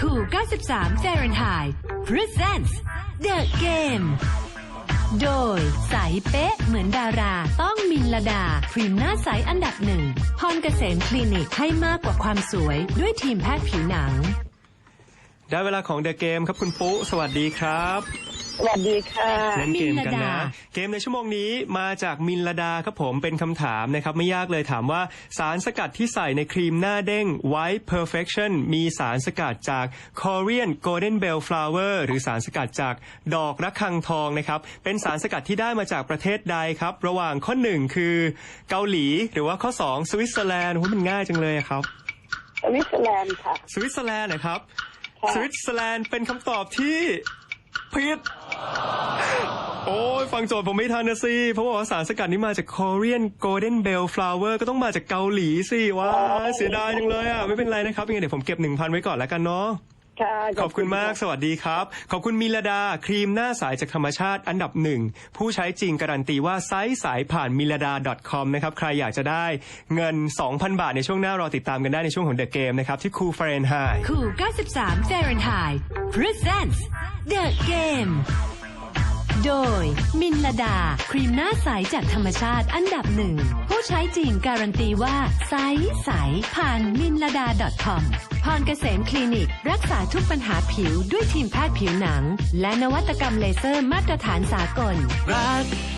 คูล93 Fahrenheit Presents The Game โดยใสเป๊ะเหมือนดารา ต้องมินลดา ครีมหน้าใสอันดับหนึ่งพรเกษมคลินิกให้มากกว่าความสวยด้วยทีมแพทย์ผิวหนัง ได้เวลาของเดอะเกมครับคุณปุ๊ สวัสดีครับ สวัสดีค่ะ เล่นเกมกันมินลนะดา เกมในชั่วโมงนี้มาจากมินลดาครับผมเป็นคำถามนะครับไม่ยากเลยถามว่าสารสกัดที่ใส่ในครีมหน้าเด้ง White Perfection มีสารสกัดจาก Korean Golden Bell Flower หรือสารสกัดจากดอกระฆังทองนะครับเป็นสารสกัดที่ได้มาจากประเทศใดครับ ระหว่างข้อหนึ่งคือเกาหลีหรือว่าข้อสองสวิตเซอร์แลนด์โอ้โหมันง่ายจังเลยอะครับ สวิตเซอร์แลนด์ค่ะ สวิตเซอร์แลนด์นะครับ ค่ะ สวิตเซอร์แลนด์เป็นคำตอบที่ผิด โอ้ยฟังโจทย์ผมไม่ทันนะสิ เพราะว่าสารสกัดนี้มาจาก Korean Golden Bell Flower ก็ต้องมาจากเกาหลีสิว้าเสียดายจังเลยอะ ไม่เป็นไรนะครับยังไงเดี๋ยวผมเก็บ 1,000 ไว้ก่อนแล้วกันเนาะ ค่ะขอบคุณมาก สวัสดีครับ ขอบคุณมิลดา ครีมหน้าใสจากธรรมชาติอันดับหนึ่ง ผู้ใช้จริงการันตีว่าไซส์สายผ่านมิลดา .com นะครับ ใครอยากจะได้เงิน 2,000 บาทในช่วงหน้ารอติดตามกันได้ในช่วงของ The Game นะครับ ที่ Cool Fahrenheit คูล93 Fahrenheit Presents The Game โดย มินลดา ครีมหน้าใสจากธรรมชาติอันดับหนึ่ง ผู้ใช้จริงการันตีว่า ใส ใส ผ่านมินลดา .com พรเกษมคลินิก รักษาทุกปัญหาผิวด้วยทีมแพทย์ผิวหนัง และนวัตกรรมเลเซอร์มาตรฐานสากลรัก